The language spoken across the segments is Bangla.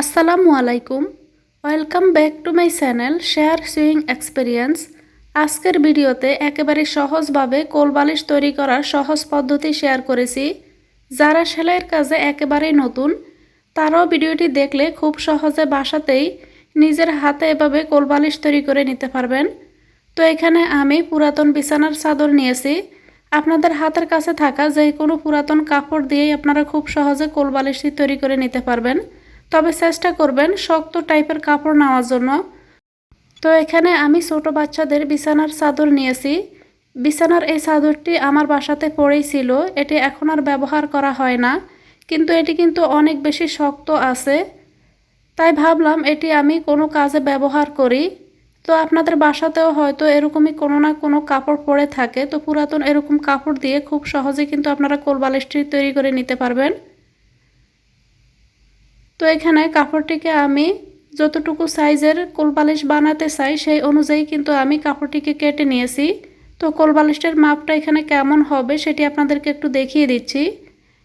আসসালামু আলাইকুম। Welcome back to my channel share swing experience আজকের ভিডিওতে একেবারে সহজভাবে কোলবালিশ তৈরি করার সহজ পদ্ধতি শেয়ার করেছি। যারা সেলাইয়ের কাজে একেবারেই নতুন, তারাও ভিডিওটি দেখলে খুব সহজে বাসাতেই নিজের হাতে এভাবে কোলবালিশ তৈরি করে নিতে পারবেন। তো এখানে আমি পুরাতন বিছানার চাদর নিয়েছি। আপনাদের হাতের কাছে থাকা যে কোনো পুরাতন কাপড় দিয়েই আপনারা খুব সহজে কোলবালিশটি তৈরি করে নিতে পারবেন। তবে চেষ্টা করবেন শক্ত টাইপের কাপড় নেওয়ার জন্য। তো এখানে আমি ছোট বাচ্চাদের বিছানার চাদর নিয়েছি। বিছানার এই চাদরটি আমার বাসাতে পড়েই ছিল, এটি এখন আর ব্যবহার করা হয় না, কিন্তু এটি কিন্তু অনেক বেশি শক্ত আছে। তাই ভাবলাম এটি আমি কোনো কাজে ব্যবহার করি। তো আপনাদের বাসাতেও হয়তো এরকমই কোনো না কোনো কাপড় পরে থাকে, তো পুরাতন এরকম কাপড় দিয়ে খুব সহজে কিন্তু আপনারা কোলবালিশটি তৈরি করে নিতে পারবেন। তো এখানে কাপড়টিকে আমি যতটুকু সাইজের কোলবালিশ বানাতে চাই, সেই অনুযায়ী কিন্তু আমি কাপড়টিকে কেটে নিয়েছি। তো কোলবালিশটার মাপটা এখানে কেমন হবে সেটি আপনাদেরকে একটু দেখিয়ে দিচ্ছি।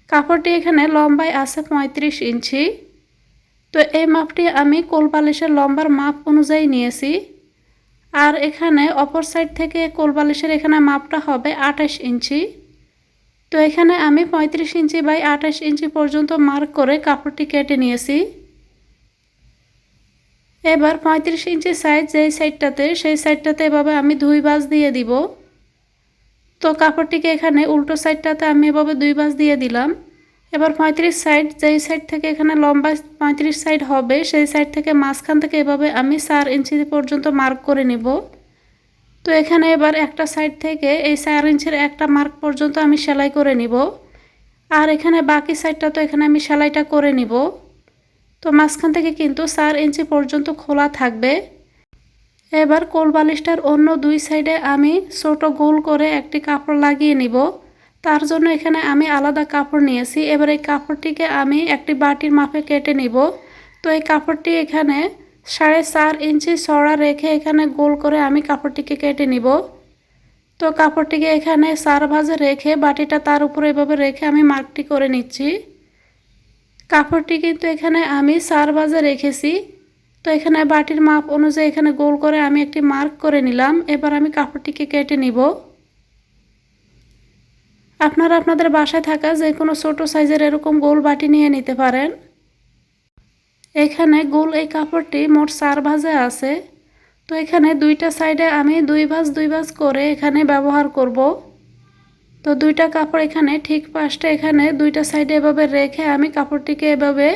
কাপড়টি এখানে লম্বায় আছে পঁয়ত্রিশ ইঞ্চি। তো এই মাপটি আমি কোলবালিশের লম্বার মাপ অনুযায়ী নিয়েছি। আর এখানে অপর সাইড থেকে কোলবালিশের এখানে মাপটা হবে আঠাশ ইঞ্চি। তো এখানে আমি পঁয়ত্রিশ ইঞ্চি বাই আঠাশ ইঞ্চি পর্যন্ত মার্ক করে কাপড়টি কেটে নিয়েছি। এবার পঁয়ত্রিশ ইঞ্চি সাইজ যেই সাইডটাতে, সেই সাইডটাতে এভাবে আমি দুই বাজ দিয়ে দিব। তো কাপড়টিকে এখানে উল্টো সাইডটাতে আমি এভাবে দুই বাজ দিয়ে দিলাম। এবার পঁয়ত্রিশ সাইড, যেই সাইড থেকে এখানে লম্বা পঁয়ত্রিশ সাইড হবে, সেই সাইড থেকে মাঝখান থেকে এভাবে আমি চার ইঞ্চি পর্যন্ত মার্ক করে নিব। তো এখানে এবার একটা সাইড থেকে এই চার ইঞ্চের একটা মার্ক পর্যন্ত আমি সেলাই করে নিব। আর এখানে বাকি সাইডটা তো এখানে আমি সেলাইটা করে নিব। তো মাঝখান থেকে কিন্তু চার ইঞ্চি পর্যন্ত খোলা থাকবে। এবার কোল বালিশটার অন্য দুই সাইডে আমি ছোট গোল করে একটি কাপড় লাগিয়ে নিব। তার জন্য এখানে আমি আলাদা কাপড় নিয়েছি। এবার এই কাপড়টিকে আমি একটি বাটির মাপে কেটে নিব। তো এই কাপড়টি এখানে সাড়ে চার ইঞ্চি চড়া রেখে এখানে গোল করে আমি কাপড়টিকে কেটে নিব। তো কাপড়টিকে এখানে চার ভাজে রেখে বাটিটা তার উপরে এভাবে রেখে আমি মার্কটি করে নিচ্ছি। কাপড়টি কিন্তু এখানে আমি চার ভাজে রেখেছি। তো এখানে বাটির মাপ অনুযায়ী এখানে গোল করে আমি একটি মার্ক করে নিলাম। এবার আমি কাপড়টিকে কেটে নিব। আপনারা আপনাদের বাসায় থাকা যে কোনো ছোটো সাইজের এরকম গোল বাটি নিয়ে নিতে পারেন। এখানে গোল এই কাপড়টি মোট চার ভাজে আছে। তো এখানে দুইটা সাইডে আমি দুই ভাজ দুই ভাজ করে এখানে ব্যবহার করব। তো দুইটা কাপড় এখানে ঠিক পাশটা এখানে দুইটা সাইডে এভাবে রেখে আমি কাপড়টিকে এভাবে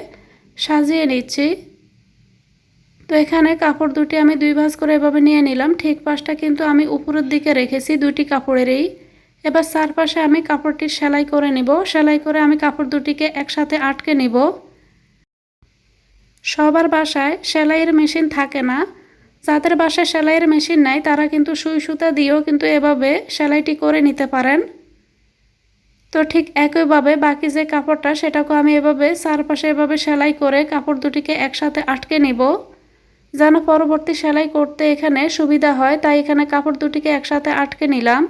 সাজিয়ে নিচ্ছি। তো এখানে কাপড় দুটি আমি দুই ভাজ করে এভাবে নিয়ে নিলাম। ঠিক পাশটা কিন্তু আমি উপরের দিকে রেখেছি দুটি কাপড়েরই। এবার চারপাশে আমি কাপড়টি সেলাই করে নিব। সেলাই করে আমি কাপড় দুটিকে একসাথে আটকে নিব। সবার বাসায় সেলাইয়ের মেশিন থাকে না। যাদের বাসায় সেলাইয়ের মেশিন নাই, তারা কিন্তু সুই সুতা দিয়েও কিন্তু এভাবে সেলাইটি করে নিতে পারেন। তো ঠিক একইভাবে বাকি যে কাপড়টা সেটাকে আমি এভাবে চারপাশে এভাবে সেলাই করে কাপড় দুটিকে একসাথে আটকে নিব। যেন পরবর্তী সেলাই করতে এখানে সুবিধা হয়, তাই এখানে কাপড় দুটিকে একসাথে আটকে নিলাম।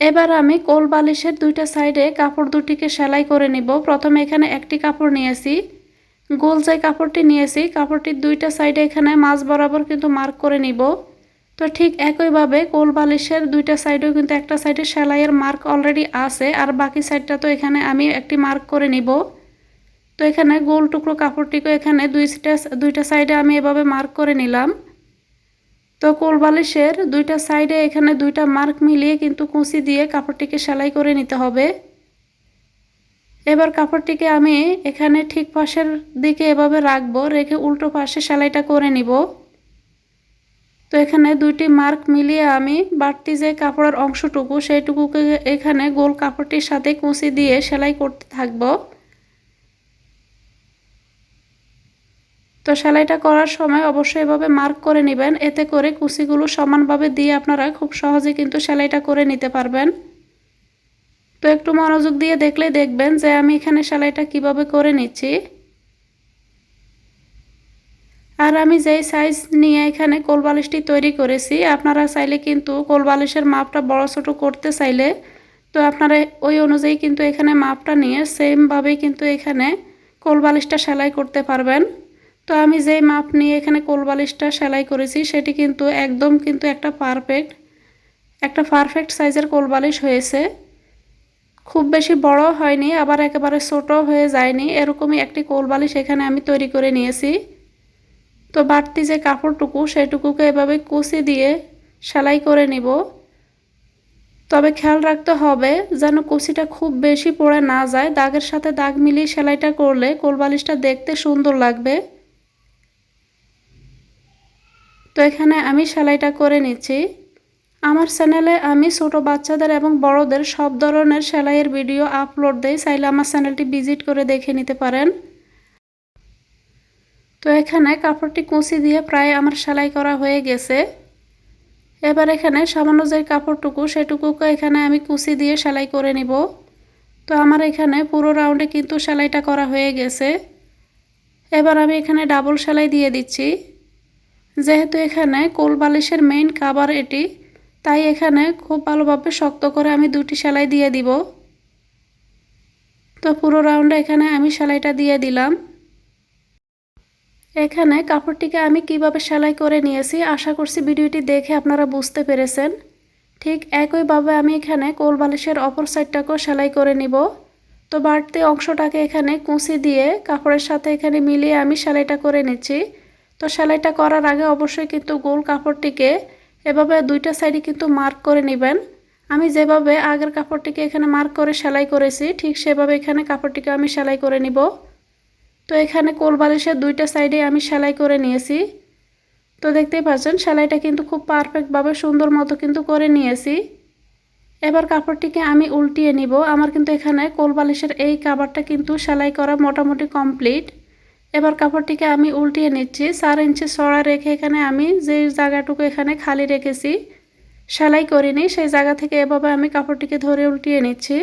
এবার আমি কোল বালিশের দুইটা সাইডে কাপড় দুটিকে সেলাই করে নিব। প্রথমে এখানে একটি কাপড় নিয়েছি। গোল যে কাপড়টি নিয়েছি কাপড়টির দুইটা সাইডে এখানে মাছ বরাবর কিন্তু মার্ক করে নিব। তো ঠিক একইভাবে কোল বালিশের দুইটা সাইডেও কিন্তু একটা সাইডে সেলাইয়ের মার্ক অলরেডি আছে, আর বাকি সাইডটা তো এখানে আমি একটি মার্ক করে নিব। তো এখানে গোল টুকরো কাপড়টিকে এখানে দুইটা দুইটা সাইডে আমি এভাবে মার্ক করে নিলাম। তো কোল বালিশের দুইটা সাইডে এখানে দুইটা মার্ক মিলিয়ে কিন্তু কুচি দিয়ে কাপড়টিকে সেলাই করে নিতে হবে। এবার কাপড়টিকে আমি এখানে ঠিক পাশের দিকে এভাবে রাখব, রেখে উল্টো পাশে সেলাইটা করে নিব। তো এখানে দুইটি মার্ক মিলিয়ে আমি বাড়তি যে কাপড়ের অংশটুকু, সেইটুকুকে এখানে গোল কাপড়টির সাথে কুচি দিয়ে সেলাই করতে থাকব। তো সেলাইটা করার সময় অবশ্যই এভাবে মার্ক করে নেবেন, এতে করে কুচিগুলো সমানভাবে দিয়ে আপনারা খুব সহজে কিন্তু সেলাইটা করে নিতে পারবেন। তো একটু মনোযোগ দিয়ে দেখলে দেখবেন যে আমি এখানে সেলাইটা কীভাবে করে নিচ্ছি। আর আমি যেই সাইজ নিয়ে এখানে কোলবালিশটি তৈরি করেছি, আপনারা চাইলে কিন্তু কোলবালিশের মাপটা বড় ছোটো করতে চাইলে তো আপনারা ওই অনুযায়ী কিন্তু এখানে মাপটা নিয়ে সেমভাবেই কিন্তু এখানে কোলবালিশটা সেলাই করতে পারবেন। তো আমি যেই মাপ নিয়ে এখানে কোলবালিশটা সেলাই করেছি, সেটি কিন্তু একদম কিন্তু একটা পারফেক্ট একটা পারফেক্ট সাইজের কোলবালিশ হয়েছে। খুব বেশি বড় হয়নি, আবার একেবারে ছোট হয়ে যায়নি। এরকমই একটি কোলবালিশ এখানে আমি তৈরি করে নিয়েছি। তো বাড়তি যে কাপড়টুকু, সেটুকুকে এভাবে কুচি দিয়ে সেলাই করে নিব। তবে খেয়াল রাখতে হবে যেন কুচিটা খুব বেশি পড়ে না যায়। দাগের সাথে দাগ মিলিয়ে সেলাইটা করলে কোলবালিশটা দেখতে সুন্দর লাগবে। তো এখানে আমি সেলাইটা করে নিচ্ছি। আমার চ্যানেলে আমি ছোট বাচ্চাদের এবং বড়দের সব ধরনের সেলাইয়ের ভিডিও আপলোড দেই, চাইলে আমার চ্যানেলটি ভিজিট করে দেখে নিতে পারেন। তো এখানে কাপড়টি কুচি দিয়ে প্রায় আমার সেলাই করা হয়ে গেছে। এবার এখানে সামান্য যে কাপড়টুকু, সেটুকুকে এখানে আমি কুচি দিয়ে সেলাই করে নিব। তো আমার এখানে পুরো রাউন্ডে কিন্তু সেলাইটা করা হয়ে গেছে। এবার আমি এখানে ডাবল সেলাই দিয়ে দিচ্ছি। যেহেতু এখানে কোল বালিশের মেইন কাবার এটি তাই এখানে খুব ভালোভাবে শক্ত করে আমি দুটি সেলাই দিয়ে দিব। তো পুরো রাউন্ডে এখানে আমি সেলাইটা দিয়ে দিলাম। এখানে কাপড়টিকে আমি কীভাবে সেলাই করে নিয়েছি আশা করছি ভিডিওটি দেখে আপনারা বুঝতে পেরেছেন। ঠিক একইভাবে আমি এখানে কোল বালিশের অপর সাইডটাকেও সেলাই করে নিব। তো বাড়তি অংশটাকে এখানে কুঁচি দিয়ে কাপড়ের সাথে এখানে মিলিয়ে আমি সেলাইটা করে নিচ্ছি। তো সেলাইটা করার আগে অবশ্যই কিন্তু গোল কাপড়টিকে এভাবে দুইটা সাইডে কিন্তু মার্ক করে নেবেন। আমি যেভাবে আগের কাপড়টিকে এখানে মার্ক করে সেলাই করেছি, ঠিক সেভাবে এখানে কাপড়টিকে আমি সেলাই করে নিব। তো এখানে কোল বালিশের দুইটা সাইডে আমি সেলাই করে নিয়েছি। তো দেখতেই পাচ্ছেন, সেলাইটা কিন্তু খুব পারফেক্টভাবে সুন্দর মতো কিন্তু করে নিয়েছি। এবার কাপড়টিকে আমি উল্টিয়ে নিব। আমার কিন্তু এখানে কোল বালিশের এই কাবারটা কিন্তু সেলাই করা মোটামুটি কমপ্লিট এবার কাপড়টিকে আমি উল্টিয়ে নিচ্ছি। চার ইঞ্চি সরা রেখে এখানে আমি যে জায়গাটুকু এখানে খালি রেখেছি, সেলাই করিনি, সেই জায়গা থেকে এভাবে আমি কাপড়টিকে ধরে উল্টিয়ে নিচ্ছি।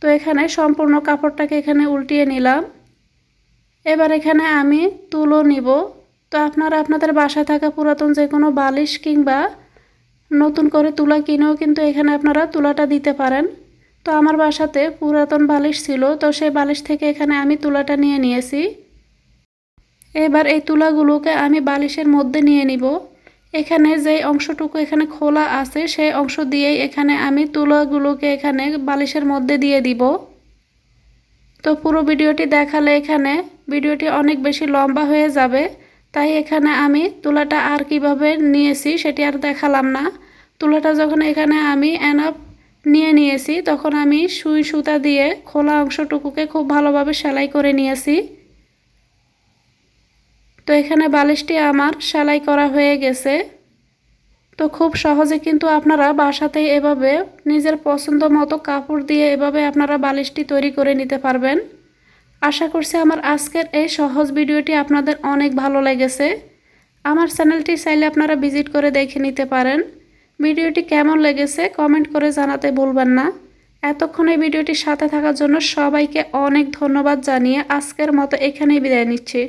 তো এখানে সম্পূর্ণ কাপড়টাকে এখানে উল্টিয়ে নিলাম। এবার এখানে আমি তুলো নিব। তো আপনারা আপনাদের বাসায় থাকা পুরাতন যে কোনো বালিশ কিংবা নতুন করে তুলা কিনেও কিন্তু এখানে আপনারা তুলাটা দিতে পারেন। তো আমার বাসাতে পুরাতন বালিশ ছিল, তো সেই বালিশ থেকে এখানে আমি তুলাটা নিয়ে নিয়েছি। এবার এই তুলাগুলোকে আমি বালিশের মধ্যে নিয়ে নিব। এখানে যে অংশটুকু এখানে খোলা আছে, সেই অংশ দিয়েই এখানে আমি তুলাগুলোকে এখানে বালিশের মধ্যে দিয়ে দিব। তো পুরো ভিডিওটি দেখালে এখানে ভিডিওটি অনেক বেশি লম্বা হয়ে যাবে, তাই এখানে আমি তুলাটা আর কীভাবে নিয়েছি সেটি আর দেখালাম না। তুলাটা যখন এখানে আমি এনাফ নিয়ে নিয়েছি। তখন আমি সুই সুতা দিয়ে খোলা অংশটুকুকে খুব ভালোভাবে সেলাই করে নিয়েছি। তো এখানে বালিশটি আমার সেলাই করা হয়ে গেছে। তো খুব সহজে কিন্তু আপনারা বাসাতেই এভাবে নিজের পছন্দ মতো কাপড় দিয়ে এভাবে আপনারা বালিশটি তৈরি করে নিতে পারবেন। আশা করছি আমার আজকের এই সহজ ভিডিওটি আপনাদের অনেক ভালো লেগেছে। আমার চ্যানেলটি চাইলে আপনারা ভিজিট করে দেখে নিতে পারেন। ভিডিওটি কেমন লেগেছে কমেন্ট করে জানাতে ভুলবেন না। এতক্ষণ এই ভিডিওটির সাথে থাকার জন্য সবাইকে অনেক ধন্যবাদ জানিয়ে আজকের মতো এখানেই বিদায় নিচ্ছি।